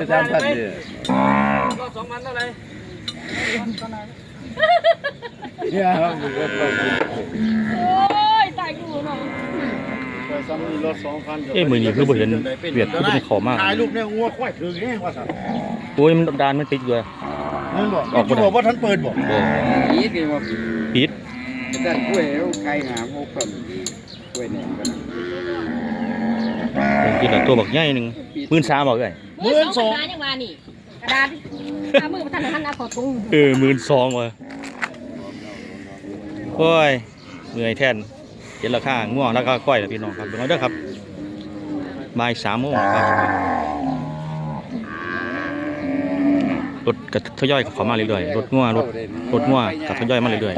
อาจารย์พันเนี่ยรอบสองพันเท่าไหร่เนี่ยครับโอ้ยตายกูเนาะแต่ซ้ำนี่รถสอนเอ้ยมือนี้คือบ่เห็นเวียดคือเป็นขามากถ่ายรูปเนี่ยงัวควายถึงแห้งว่าสัตว์โอ้ยมันดานมันติดอยู่เลยนั่นบอกออกบ่ที่ได้บอกว่าท่านเปิดบอกปีดนี่ว่าปิดอาจารย์กล้วยเอาไก่หามเอาเพิ่มกล้วยแหนมกัน นะผมกินแล้วตัวบักใหญ่หนึงมื่นสามบอกเลยมือสองกระดาษยังว่านี่กระดาษถ้ามือมาทันทันเอาเขอตุ้งเออมื่นสองว่ะโอ้ยเหนื่อยแทนเห็นราคาง่วงแล้วก็ก้อยแล้วพี่น้องครับเดี๋ยวมาเด้อครับบ่ายสามโมงครับรถกระทยอยเข้ามาเรื่อยๆรถง่วงรถรถง่วงกระทยอยมาเรื่อย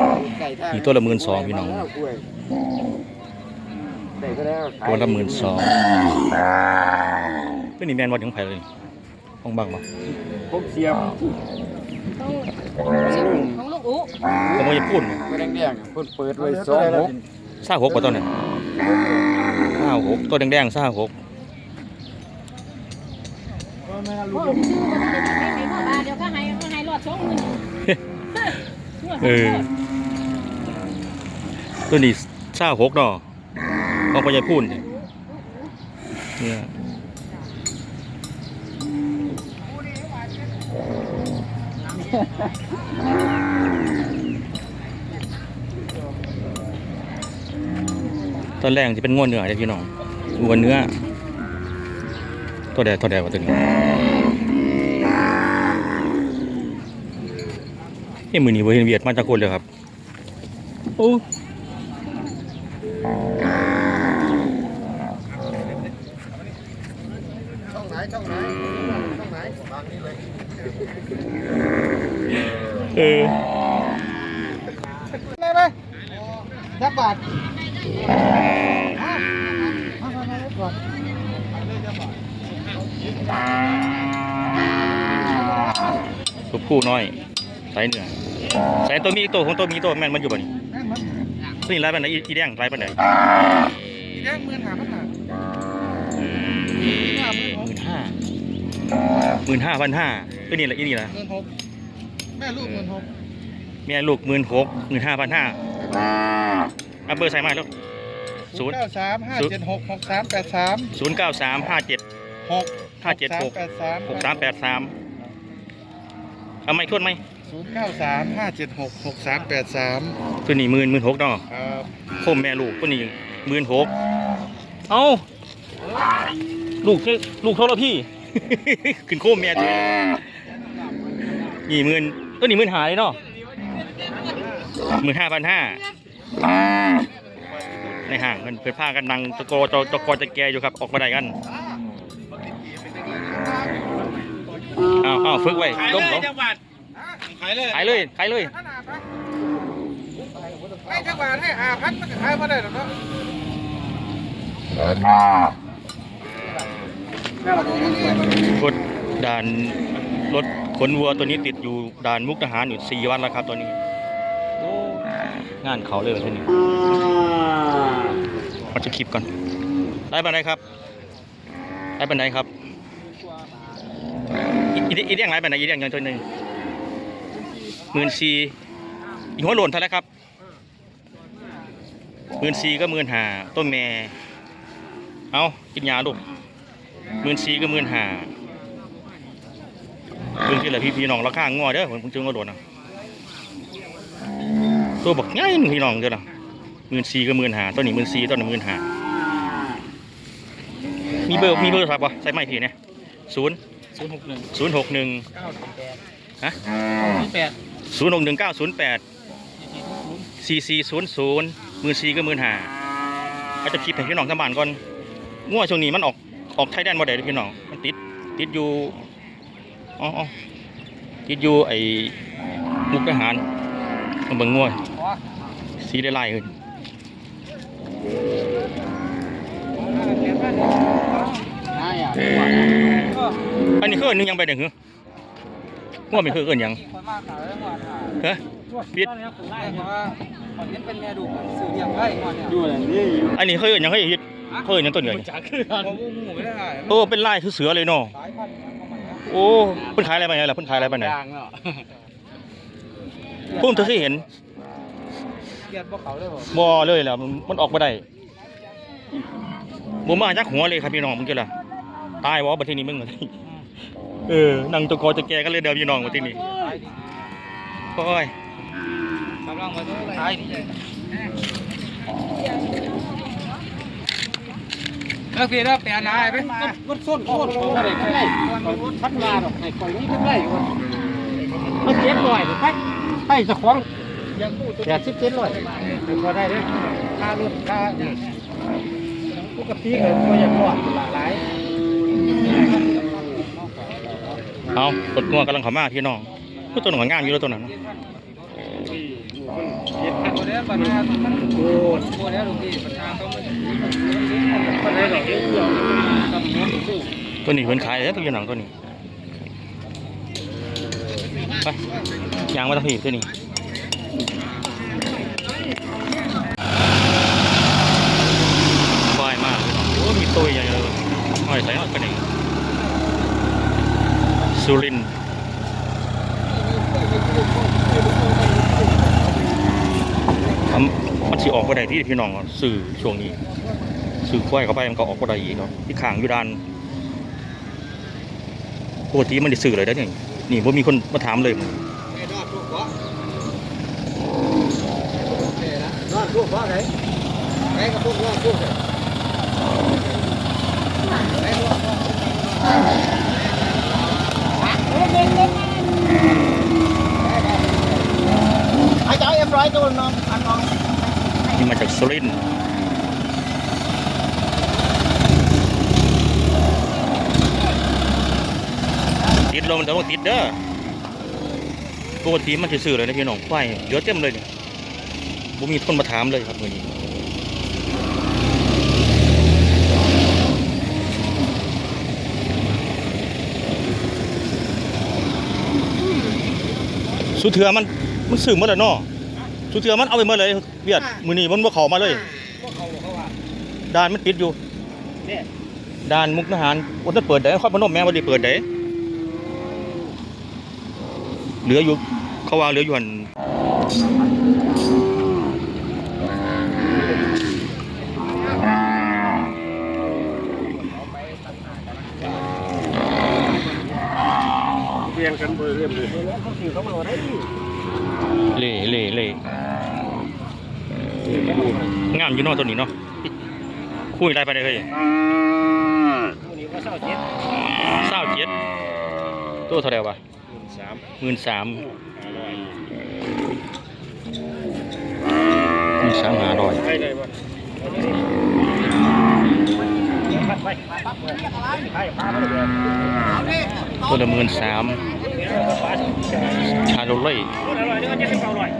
ๆอีกตัวละ12,000พี่น้องได้ก็แล้ว ตัวละหมื่นสองเป็นนี่แมนวัดของไผ่เลยห้องบังปะพกเสียบของลูกอุก็ไม่จะพูดก็แดงๆเพิ่นเปิดไว้สองหกซ่าหกปะตัวนั้นซ่าหกตัวแดงๆซ่าหกพ่อซื้อมาทันได้ให้พ่อบาเดี๋ยวก็ให้ก็ให้รอดสองหมื่นเออตัวนี้ซ่าหกเนาะ ของพ่อใหญ่พูดเนี่ยเนี่ยตอนแรกจะเป็นง้วนเนื้อเด้อพี่น้องง้วนเนื้อ ตัวใดตัวใดวะตัวนี้เฮ้ยมือนี้บ่เห็นเวียดมาจากคนเลยครับ โอ้ ช่องไหนช่องไหนช่องไหนบางนี้เลยเออได้ไหมยักบาทตัวผู้น้อยใส่เนื้อใส่ตัวมีตัวของตัวมีตัวแม่นมันอยู่บ่นี่ตัวนี้ไรปานไหนอีอีแดงไรปานไหนแค่หมื่นหาพันหา หมื่นห้าหมื่นห้าพันห้าตัวนี้ละอีนี่ละหมื่นหกแม่ลูกหมื่นหกแม่ลูกหมื่นหกหมื่นห้าพันห้าเอาเบอร์ใส่มาแล้วศูนย์เก้าสามห้าเจ็ดหกหกสามแปดสามศูนย์เก้าสามห้าเจ็ดหกห้าเจ็ดหกแปดสามหกสามแปดสามเอาไม่ทวนไหมศูนย์เก้าสามห้าเจ็ดหกหกสามแปดสามตัวนี้หมื่นหมื่นหกเนาะครับโคมแม่ลูกตัวนี้หมื่นหกเอ้า ลูกคือลูกเท่าไรพี่ ขึ้นโคมแม่ตัวนี่หมื่นตัวนี้หมื่นหาเลยเนาะหมื่นห้าพันห้าในห้างมันเพื่อผ้ากันนังตะโกตะตะโกตะแกอยู่ครับ ออกมาได้กันอ้าวอ้าวฝึกไว้ล้มเขาขายเลยขายเลยขายเลยให้จังหวัดให้หาพันมันก็ขายมาได้หรอกเนาะ รถด่านรถขนวัวตัวนี้ติดอยู่ด่านมุกทหารอยู่สี่วันแล้วครับตอนนี้งานเขาเลยทีนี้มาจะคลิปก่อน ได้ปันไดครับ ได้ปันไดครับอีอีอีเรียงไรปันไดอีเรียงอย่างตัวหนึ่งหมื่นสี่อีหัวหล่นเท่าไหรครับหมื่นสี่ก็หมื่นห้าต้นแม่ เอากินยาลูก หมื่นสี่ก็หมื่นห้าเรื่องที่ละพี่พี่น้องราคางัวเด้อผมจึงมาโดดนะตัวบักง่ายหนึ่งพี่น้องเด้อนะหมื่นสี่ก็หมื่นห้าตัวนี้หมื่นสี่ตัวนี้หมื่นห้ามีเบอร์มีเบอร์ครับปะใส่ไม่พี่เนี่ยศูนย์ศูนย์หกหนึ่งศูนย์หกหนึ่งเก้าสิบแปดฮะสิบแปดศูนย์หกหนึ่งเก้าศูนย์แปดสี่สี่ศูนย์ศูนย์หมื่นสี่ก็หมื่นห้าอาจจะคลิปให้พี่น้องทำบ้านก่อนงัวช่วงนี้มันออก ออกไทยแดนบ่ได้เด้อพี่น้องมันติดติดอยู่อ๋ออ๋อติดอยู่ไอ้มุกทหารมันเบิ่งงัวสีได้ลายขึ้นห้าอย่างอันนี้คืออันหนึงยังไปเด้อเหรองัวเป็นคือเอิ้นหยังคนมากขายได้หมดค่ะฮะปิดตอนนี้ผมไล่เพราะว่าตอนนี้เป็นเมียดุสื่อเรียงไว้อยู่อย่างนี้อันนี้คือเอิ้นหยัง เฮ้ยฮิตเพิ่นยังตัวเหนือจากคือกันผมงูไม่ได้โอ้เป็นลายคือเสือเลยเนาะสายพันธุ์ของมันนะโอ้เพิ่นขายอะไรไปไหนล่ะเพิ่นขายอะไรไปไหนยางเนาะพุ่มเธอสิเห็นเกียดบ่เขาเลยบ่บ่เลยล่ะมันมันออกบ่ได้บ่มาจักหัวเลยครับพี่น้องมึงเจ้าล่ะตายบ่บัดทีนี้มึงเออนั่งตะกอตะแกกันเลยเด้อพี่น้องบัดทีนี้โอ้ยกำลังมาดูท้ายนี่ เลิกพี่เลิกไปอันไหนไปรถส้นโคตรโคตรอะไรขึ้นไรมันพัดมาหรอกไอ้ข่อยนี่ขึ้นไรมันเจ็ดหน่อยไปไปสะควงแปดสิบเจ็ดหน่อยถึงพอได้เด้ค่ารถค่าปกติเลยก็ยังรอดหลายหลายเอารถงัวกำลังข้ามาพี่น้องผู้ตัวหนงามอยู่แล้วตัวนั้น เนาะเจ็ดพันคนเดียวปัญหามันโอ้โหแล้วลุงพี่ปัญหาต้องมันปัญหาหรอกทำน้ำสู้ตัวนี้เพิ่นขายแล้วตัวพี่น้องตัวนี้ไปยางมาทางพี่ตัวนี้บายมากโอ้มีตัวใหญ่เลยหอยใส่หอดไปไหนสุรินทร์ทำมันสิ ออกไปได้ที่พี่น้องสื่อช่วงนี้สื่อควายเข้าไปมันก็ออกไปได้อีกเนาะที่ขางอยู่ด้านปกติมันได้สื่อเลยได้เนี่ยนี่ว่ามีคนมาถามเลยไม่รอดลูกวะรอดลูกวะไหนไหนกับลูกรอดลูกเนี่ยไหนรอดลูกไอ้เจ้าเอ็มร้อยตัวน้องอันน้อง นี่มาจากสุรินทร์ติดลมแต่ว่าติดเด้อปกติมันจะสื่อเลยนะพี่น้องควายเยอะเต็มเลยเนี่ยบ่มีคนมาถามเลยครับมื้อนี้สุเทือมันมันสื่อหมดแล้วเนาะ สุเทือมันเอาไปหมดเลยเวียดมื้อนี้มันบ่เข้ามาเลยพวกเขาเขาว่าด่านมันปิดอยู่เนี่ยด่านมุกทหารวันนั้นเปิดได้ค่อยพนมแม่วันนี้เปิดได้เหลืออยู่เขาว่าเหลืออยู่หันเรียงกันเบอร์เรียบเลยเขาถือเขามาได้ เล่เล่เล่งามอยู่นอกตัวนี้เนาะคุยได้ไปได้เลยตัวนี้ก็เศร้าเจ็ดเศร้าเจ็ดตัวเท่าไหร่วะสามหมื่นสามอร่อยหมื่นสามหาร้อย ตัวละหมื่นสามชาโรเล่อร่อยนี่ก็จะเป็นเก่าอร่อย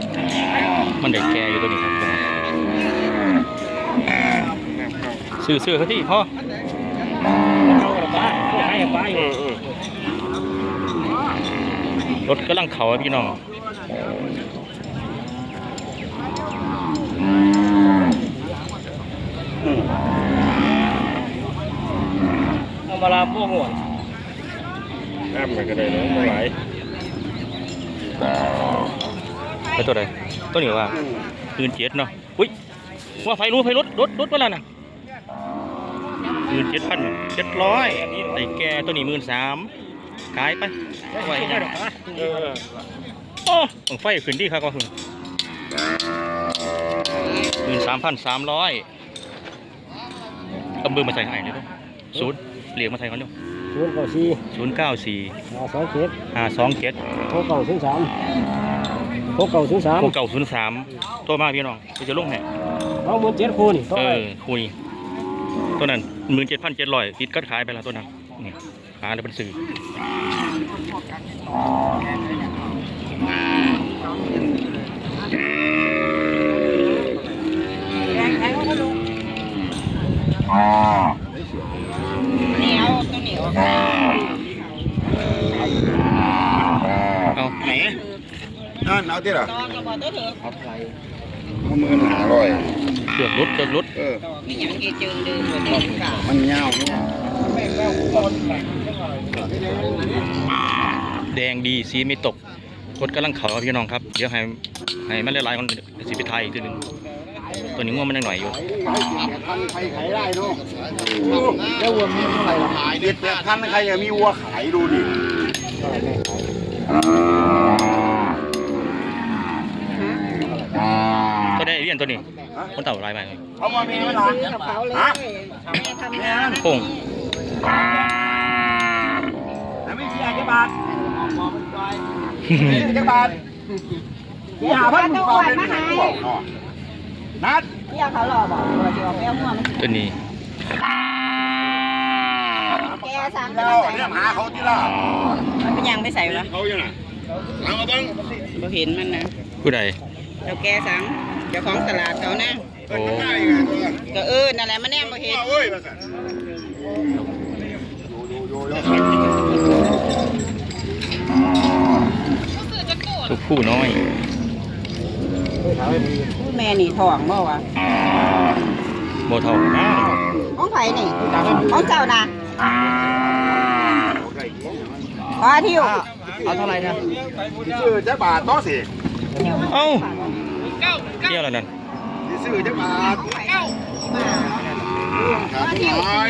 มันได้แก่อยู่ตัวนี้ครับซื้อซื้อเขาที่พ่อรถกำลังเขาพี่น้อง เอามาลาพวกหัวน้ำมันก็ได้เนาะไม่ไหวไปตัวใดตัวนี้ว่าปืนเจ็ดเนาะอุ้ยว่าไฟรู้ไฟรถรถรถเวลาน่ะปืนเจ็ดพันเจ็ดร้อยไอ้แกตัวนี้หมื่นสามขายไปไฟไม่ได้หรอกนะเออโอ้ของไฟขึ้นดีครับก็คือหมื่นสามพันสามร้อยเอาเบอร์มาใส่ให้เลยเนาะศูนย์ เหลียงมาใส่เขาเนาะศูนย์เก้าสี่ศูนย์เก้าสี่สองเจ็ดห้าสองเจ็ดหกเก้าศูนย์สามหกเก้าศูนย์สามหกเก้าศูนย์สามตัวมาพี่น้องเดี๋ยวจะลงให้สองหมื่นเจ็ดคูณเออคุยตัวนั้นหมื่นเจ็ดพันเจ็ดร้อยติดก็ขายไปแล้วตัวนั้นนี่ขายแล้วเป็นสื่อ เอาไหนนั่นเอาที่ละตอนก็บอกตัวเถอะมือหาร้อยเชือกรุดเชือกรุดเออมีหยังเอเจิงเดิมบ่ได้ค่ะมันยาวเนี่ยแดงดีสีไม่ตกรถกำลังเขาครับพี่น้องครับ เดี๋ยวให้ให้มันละลายก่อนเดี๋ยวสิไปไทยอีกทีหนึง ตัวนี้ง่วงมันยังหน่อยอยู่ พันใครขายได้เนาะแล้ววัวมีเท่าไหร่ขายเจ็ดแปดพันใครจะมีวัวขายดูดิตัวได้เรียนตัวนี้คนเต่าลายไปเอามามีไหมล่ะกระเป๋าเลยแม่ทำงานโป่งไม่เสียกี่บาทกี่บาทที่หาพันต้องบาอ่อทนมาให้ นัดเที่ยวเขาหล่อบอกว่าจะเอาแมวม่วงตัวนี้แกสามเราเนี่ยหาเขาที่ละมันเป็นยังไม่ใส่หรอเขาอยู่ไหนเอามาบ้างบ่เห็นมันนะผู้ใดเจ้าแกสังเจ้าของตลาดเขานะโอ้ง่ายไงตัวก็เออนั่นแหละมันแน่บ่เห็นเอ้ยมาสั่นตัวผู้น้อย แม่นี่ท้องบ่วะโบเท่านะของไผนี่ของเจ้านะขอทิวเอาเท่าไหร่นะซื้อจะบาทต้องสิเอ้าเที่ยวแล้วนั่นซื้อจะบาทครับน้อย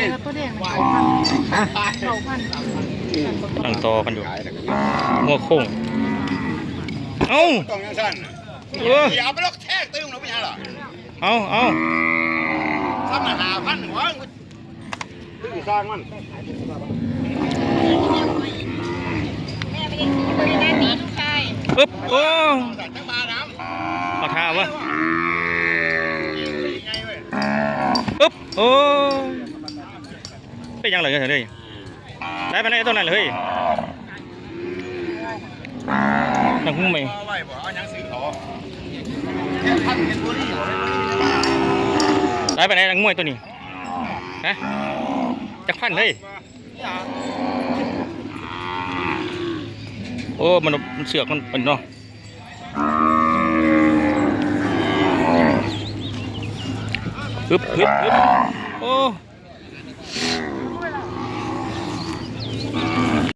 ตั้งต่อกันอยู่งัวโค้งเอ้าต้องยังสั้น เอออย่าไปลอกแทกตึ้มหรอกไม่ใช่หรอเอาเอาซ้ำมาหาพันหัวตึ้งสร้างมันแม่ไม่ได้ไม่ได้ตีลูกชายปึ๊บโอ้สั่นจังบาทน้ำเอาท่าวะไงเว้ยปึ๊บโอ้เป็นยังไงกันเฮ้ยได้ไปไหนตรงนั้นเลยเฮ้ยนั่งหุ้มไหมเอา ไว้บ่เอายังซื้อเขาพันเป็นบุรีเหรอได้ไปไหนนังมวยตัวนี้ฮะจักพันเลย โอ้มันมันเสือกมันเป็นเนาะปึ๊บปึ๊บปึ๊บ